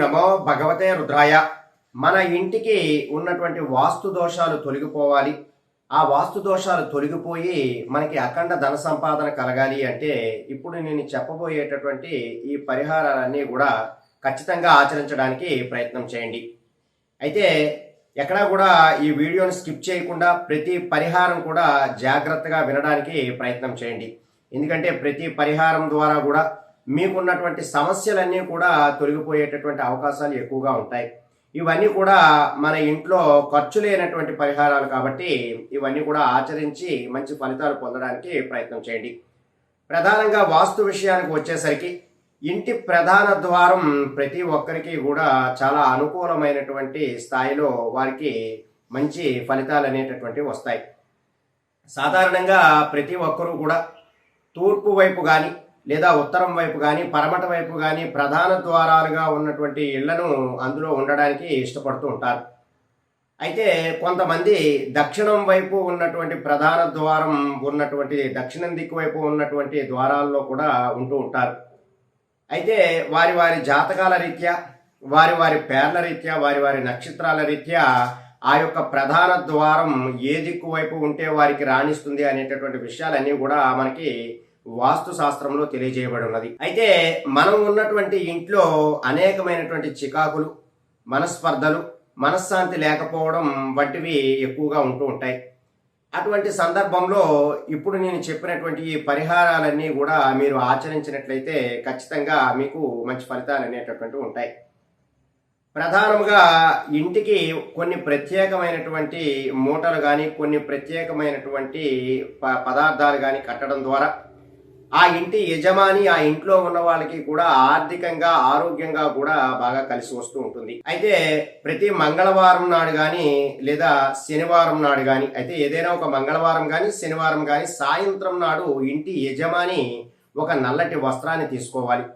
నమో భగవతే రుద్రాయ. మన ఇంటికి ఉన్నటువంటి వాస్తు దోషాలు తొలగిపోవాలి. ఆ వాస్తు దోషాలు తొలగిపోయి మనకి అఖండ ధన సంపాదన కలగాలి అంటే ఇప్పుడు నేను చెప్పబోయేటటువంటి ఈ పరిహారాలన్నీ కూడా ఖచ్చితంగా ఆచరించడానికి ప్రయత్నం చేయండి. అయితే ఎక్కడా కూడా ఈ వీడియోని స్కిప్ చేయకుండా ప్రతి పరిహారం కూడా జాగ్రత్తగా వినడానికి ప్రయత్నం చేయండి. ఎందుకంటే ప్రతి పరిహారం ద్వారా కూడా మీకున్నటువంటి సమస్యలన్నీ కూడా తొలగిపోయేటటువంటి అవకాశాలు ఎక్కువగా ఉంటాయి. ఇవన్నీ కూడా మన ఇంట్లో ఖర్చు లేనటువంటి పరిహారాలు కాబట్టి ఇవన్నీ కూడా ఆచరించి మంచి ఫలితాలు పొందడానికి ప్రయత్నం చేయండి. ప్రధానంగా వాస్తు విషయానికి వచ్చేసరికి ఇంటి ప్రధాన ద్వారం ప్రతి ఒక్కరికి కూడా చాలా అనుకూలమైనటువంటి స్థాయిలో వారికి మంచి ఫలితాలు అనేటటువంటివి వస్తాయి. సాధారణంగా ప్రతి ఒక్కరూ కూడా తూర్పు వైపు కానీ లేదా ఉత్తరం వైపు కానీ పరమట వైపు కానీ ప్రధాన ద్వారాలుగా ఉన్నటువంటి ఇళ్ళను అందులో ఉండడానికి ఇష్టపడుతూ ఉంటారు. అయితే కొంతమంది దక్షిణం వైపు ఉన్నటువంటి ప్రధాన ద్వారం ఉన్నటువంటి దక్షిణం దిక్కు వైపు ఉన్నటువంటి ద్వారాల్లో కూడా ఉంటూ ఉంటారు. అయితే వారి వారి జాతకాల రీత్యా వారి వారి పేర్ల రీత్యా వారి వారి నక్షత్రాల రీత్యా ఆ యొక్క ప్రధాన ద్వారం ఏ దిక్కు వైపు ఉంటే వారికి రాణిస్తుంది అనేటటువంటి విషయాలన్నీ కూడా మనకి వాస్తు శాస్త్రంలో తెలియజేయబడి ఉన్నది అయితే మనం ఉన్నటువంటి ఇంట్లో అనేకమైనటువంటి చికాకులు మనస్పర్ధలు మనశ్శాంతి లేకపోవడం వంటివి ఎక్కువగా ఉంటూ ఉంటాయి. అటువంటి సందర్భంలో ఇప్పుడు నేను చెప్పినటువంటి ఈ పరిహారాలన్నీ కూడా మీరు ఆచరించినట్లయితే ఖచ్చితంగా మీకు మంచి ఫలితాలు అనేటటువంటి ఉంటాయి. ప్రధానంగా ఇంటికి కొన్ని ప్రత్యేకమైనటువంటి మూటలు కానీ కొన్ని ప్రత్యేకమైనటువంటి ప- పదార్థాలు కానీ కట్టడం ద్వారా ఆ ఇంటి యజమాని ఆ ఇంట్లో ఉన్న వాళ్ళకి కూడా ఆర్థికంగా ఆరోగ్యంగా కూడా బాగా కలిసి వస్తూ ఉంటుంది. అయితే ప్రతి మంగళవారం నాడు కానీ లేదా శనివారం నాడు కానీ అయితే ఏదైనా ఒక మంగళవారం కానీ శనివారం కానీ సాయంత్రం నాడు ఇంటి యజమాని ఒక నల్లటి వస్త్రాన్ని తీసుకోవాలి.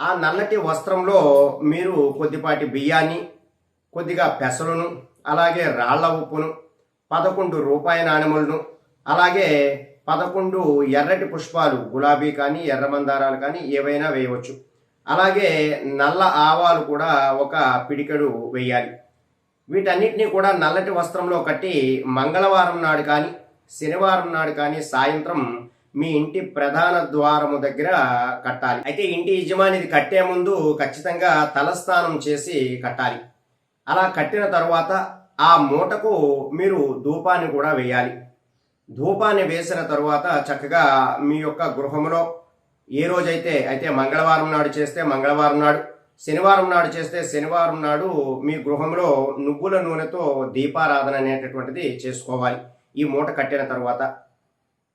ఆ నల్లటి వస్త్రంలో మీరు కొద్దిపాటి బియ్యాన్ని కొద్దిగా పెసలను అలాగే రాళ్ళ ఉప్పును పదకొండు రూపాయి నాణెములను అలాగే పదకొండు ఎర్రటి పుష్పాలు గులాబీ కానీ ఎర్ర మందారాలు కానీ ఏవైనా వేయవచ్చు. అలాగే నల్ల ఆవాలు కూడా ఒక పిడికెడు వేయాలి. వీటన్నిటిని కూడా నల్లటి వస్త్రంలో కట్టి మంగళవారం నాడు కానీ శనివారం నాడు కానీ సాయంత్రం మీ ఇంటి ప్రధాన ద్వారము దగ్గర కట్టాలి. అయితే ఇంటి యజమానిది కట్టే ముందు ఖచ్చితంగా తలస్నానం చేసి కట్టాలి. అలా కట్టిన తర్వాత ఆ మూటకు మీరు ధూపాన్ని కూడా వేయాలి. ధూపాన్ని వేసిన తరువాత చక్కగా మీ యొక్క గృహంలో ఏ రోజైతే అయితే మంగళవారం నాడు చేస్తే మంగళవారం నాడు శనివారం నాడు చేస్తే శనివారం నాడు మీ గృహంలో నువ్వుల నూనెతో దీపారాధన అనేటటువంటిది చేసుకోవాలి. ఈ మూట కట్టిన తర్వాత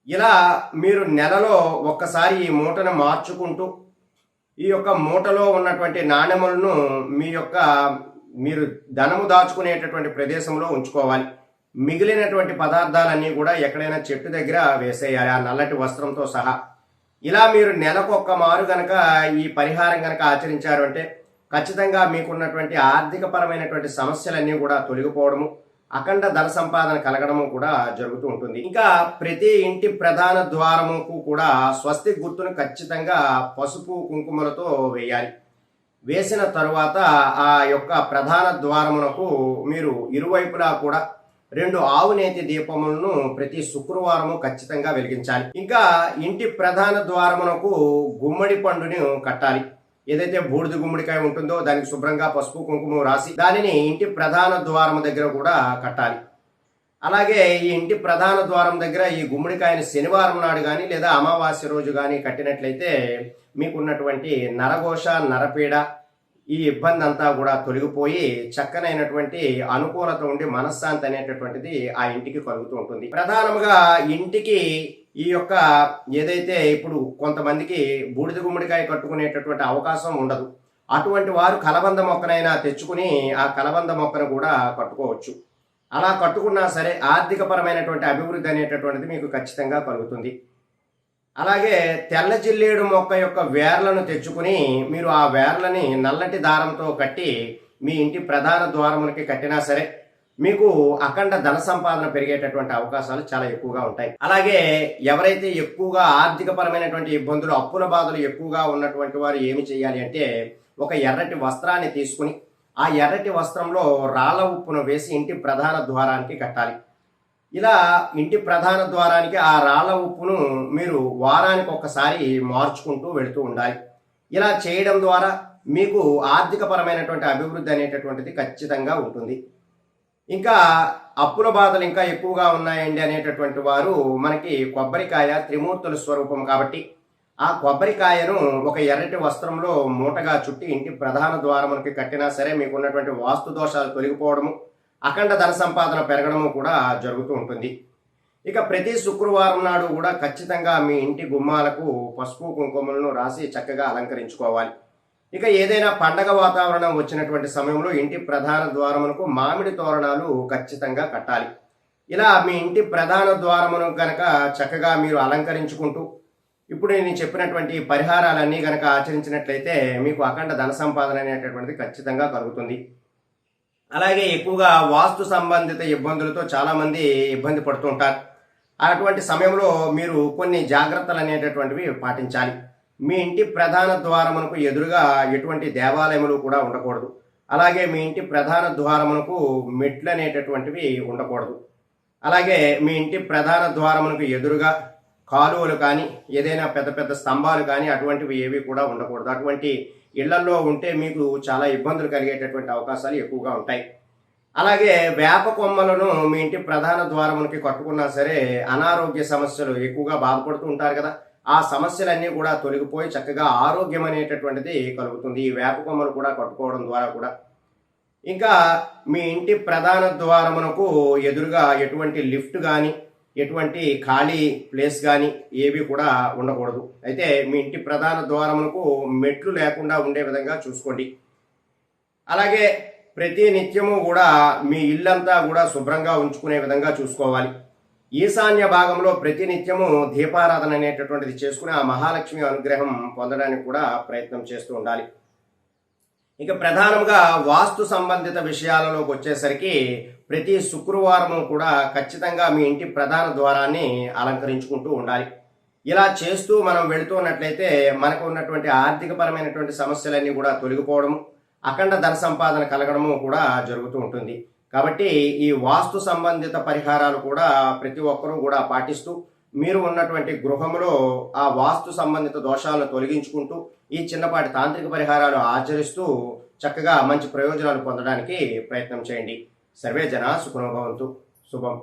ఇలా మీరు నెలలో ఒక్కసారి ఈ మూటను మార్చుకుంటూ ఈ యొక్క మూటలో ఉన్నటువంటి నాణెములను మీ యొక్క మీరు ధనము దాచుకునేటటువంటి ప్రదేశంలో ఉంచుకోవాలి. మిగిలినటువంటి పదార్థాలన్నీ కూడా ఎక్కడైనా చెట్టు దగ్గర వేసేయాలి ఆ నల్లటి వస్త్రంతో సహా. ఇలా మీరు నెలకొక్క మారు గనక ఈ పరిహారం గనక ఆచరించారు అంటే ఖచ్చితంగా మీకున్నటువంటి ఆర్థిక పరమైనటువంటి సమస్యలన్నీ కూడా తొలగిపోవడము అఖండ ధన సంపాదన కలగడము కూడా జరుగుతూ ఉంటుంది. ఇంకా ప్రతి ఇంటి ప్రధాన ద్వారముకు కూడా స్వస్తి గుర్తును ఖచ్చితంగా పసుపు కుంకుమలతో వేయాలి. వేసిన తరువాత ఆ యొక్క ప్రధాన ద్వారమునకు మీరు ఇరువైపులా కూడా రెండు ఆవునేతి దీపములను ప్రతి శుక్రవారము ఖచ్చితంగా వెలిగించాలి. ఇంకా ఇంటి ప్రధాన ద్వారమునకు గుమ్మడి పండుని కట్టాలి. ఏదైతే బూడిద గుమ్మడికాయ ఉంటుందో దానికి శుభ్రంగా పసుపు కుంకుమ రాసి దానిని ఇంటి ప్రధాన ద్వారం దగ్గర కూడా కట్టాలి. అలాగే ఈ ఇంటి ప్రధాన ద్వారం దగ్గర ఈ గుమ్మడికాయని శనివారం నాడు కానీ లేదా అమావాస్య రోజు కానీ కట్టినట్లయితే మీకున్నటువంటి నరఘోష నరపీడ ఈ ఇబ్బంది అంతా కూడా తొలగిపోయి చక్కనైనటువంటి అనుకూలత ఉండి మనశ్శాంతి అనేటటువంటిది ఆ ఇంటికి కలుగుతూ ఉంటుంది. ప్రధానంగా ఇంటికి ఈ యొక్క ఏదైతే ఇప్పుడు కొంతమందికి బూడిద గుమ్మడికాయ కట్టుకునేటటువంటి అవకాశం ఉండదు. అటువంటి వారు కలబంద మొక్కనైనా తెచ్చుకుని ఆ కలబంద మొక్కను కూడా కట్టుకోవచ్చు. అలా కట్టుకున్నా సరే ఆర్థికపరమైనటువంటి అభివృద్ధి అనేటటువంటిది మీకు ఖచ్చితంగా కలుగుతుంది. అలాగే తెల్ల జిల్లేడు మొక్క యొక్క వేర్లను తెచ్చుకుని మీరు ఆ వేర్లని నల్లటి దారంతో కట్టి మీ ఇంటి ప్రధాన ద్వారములకి కట్టినా సరే మీకు అఖండ ధన సంపాదన పెరిగేటటువంటి అవకాశాలు చాలా ఎక్కువగా ఉంటాయి. అలాగే ఎవరైతే ఎక్కువగా ఆర్థిక పరమైనటువంటి ఇబ్బందులు అప్పుల బాధలు ఎక్కువగా ఉన్నటువంటి వారు ఏమి చేయాలి అంటే ఒక ఎర్రటి వస్త్రాన్ని తీసుకుని ఆ ఎర్రటి వస్త్రంలో రాళ్ళ ఉప్పును వేసి ఇంటి ప్రధాన ద్వారానికి కట్టాలి. ఇలా ఇంటి ప్రధాన ద్వారానికి ఆ రాళ్ళ ఉప్పును మీరు వారానికి ఒకసారి మార్చుకుంటూ వెళుతూ ఉండాలి. ఇలా చేయడం ద్వారా మీకు ఆర్థికపరమైనటువంటి అభివృద్ధి అనేటటువంటిది ఖచ్చితంగా ఉంటుంది. ఇంకా అప్పుల బాధలు ఇంకా ఎక్కువగా ఉన్నాయండి అనేటటువంటి వారు మనకి కొబ్బరికాయ త్రిమూర్తుల స్వరూపం కాబట్టి ఆ కొబ్బరికాయను ఒక ఎర్రటి వస్త్రంలో మూటగా చుట్టి ఇంటి ప్రధాన ద్వారమునికి కట్టినా సరే మీకున్నటువంటి వాస్తు దోషాలు తొలగిపోవడము అఖండ ధన సంపాదన పెరగడము కూడా జరుగుతూ ఉంటుంది. ఇక ప్రతి శుక్రవారం నాడు కూడా ఖచ్చితంగా మీ ఇంటి గుమ్మాలకు పసుపు కుంకుమలను రాసి చక్కగా అలంకరించుకోవాలి. ఇక ఏదైనా పండగ వాతావరణం వచ్చినటువంటి సమయంలో ఇంటి ప్రధాన ద్వారమునకు మామిడి తోరణాలు ఖచ్చితంగా కట్టాలి. ఇలా మీ ఇంటి ప్రధాన ద్వారమును గనక చక్కగా మీరు అలంకరించుకుంటూ ఇప్పుడు నేను చెప్పినటువంటి పరిహారాలన్నీ గనక ఆచరించినట్లయితే మీకు అఖండ ధన సంపాదన అనేటటువంటిది ఖచ్చితంగా కలుగుతుంది. అలాగే ఎక్కువగా వాస్తు సంబంధిత ఇబ్బందులతో చాలా మంది ఇబ్బంది పడుతుంటారు అటువంటి సమయంలో మీరు కొన్ని జాగ్రత్తలు అనేటటువంటివి పాటించాలి. మీ ఇంటి ప్రధాన ద్వారమునకు ఎదురుగా ఎటువంటి దేవాలయములు కూడా ఉండకూడదు. అలాగే మీ ఇంటి ప్రధాన ద్వారమునకు మెట్లు అనేటటువంటివి ఉండకూడదు. అలాగే మీ ఇంటి ప్రధాన ద్వారమునకు ఎదురుగా కాలువలు కానీ ఏదైనా పెద్ద పెద్ద స్తంభాలు కానీ అటువంటివి ఏవి కూడా ఉండకూడదు. అటువంటి ఇళ్ళలో ఉంటే మీకు చాలా ఇబ్బందులు కలిగేటటువంటి అవకాశాలు ఎక్కువగా ఉంటాయి. అలాగే వేప కొమ్మలను మీ ఇంటి ప్రధాన ద్వారమునికి కట్టుకున్నా సరే అనారోగ్య సమస్యలు ఎక్కువగా బాధపడుతూ ఉంటారు కదా. ఆ సమస్యలన్నీ కూడా తొలగిపోయి చక్కగా ఆరోగ్యం అనేటటువంటిది కలుగుతుంది. ఈ వేప కొమ్మలు కూడా కట్టుకోవడం ద్వారా కూడా. ఇంకా మీ ఇంటి ప్రధాన ద్వారమునకు ఎదురుగా ఎటువంటి లిఫ్ట్ కానీ ఎటువంటి ఖాళీ ప్లేస్ కానీ ఏవి కూడా ఉండకూడదు. అయితే మీ ఇంటి ప్రధాన ద్వారములకు మెట్లు లేకుండా ఉండే విధంగా చూసుకోండి. అలాగే ప్రతి నిత్యము కూడా మీ ఇల్లంతా కూడా శుభ్రంగా ఉంచుకునే విధంగా చూసుకోవాలి. ఈశాన్య భాగంలో ప్రతి నిత్యము దీపారాధన అనేటటువంటిది చేసుకుని ఆ మహాలక్ష్మి అనుగ్రహం పొందడానికి కూడా ప్రయత్నం చేస్తూ ఉండాలి. ఇక ప్రధానంగా వాస్తు సంబంధిత విషయాలలోకి వచ్చేసరికి ప్రతి శుక్రవారము కూడా ఖచ్చితంగా మీ ఇంటి ప్రధాన ద్వారాన్ని అలంకరించుకుంటూ ఉండాలి. ఇలా చేస్తూ మనం వెళుతున్నట్లయితే మనకు ఉన్నటువంటి ఆర్థికపరమైనటువంటి సమస్యలన్నీ కూడా తొలగిపోవడము అఖండ ధన సంపాదన కలగడము కూడా జరుగుతూ ఉంటుంది. కాబట్టి ఈ వాస్తు సంబంధిత పరిహారాలు కూడా ప్రతి ఒక్కరూ కూడా పాటిస్తూ మీరు ఉన్నటువంటి గృహంలో ఆ వాస్తు సంబంధిత దోషాలను తొలగించుకుంటూ ఈ చిన్నపాటి తాంత్రిక పరిహారాలు ఆచరిస్తూ చక్కగా మంచి ప్రయోజనాలు పొందడానికి ప్రయత్నం చేయండి. సర్వే జన సుఖనుభవంతు శుభం.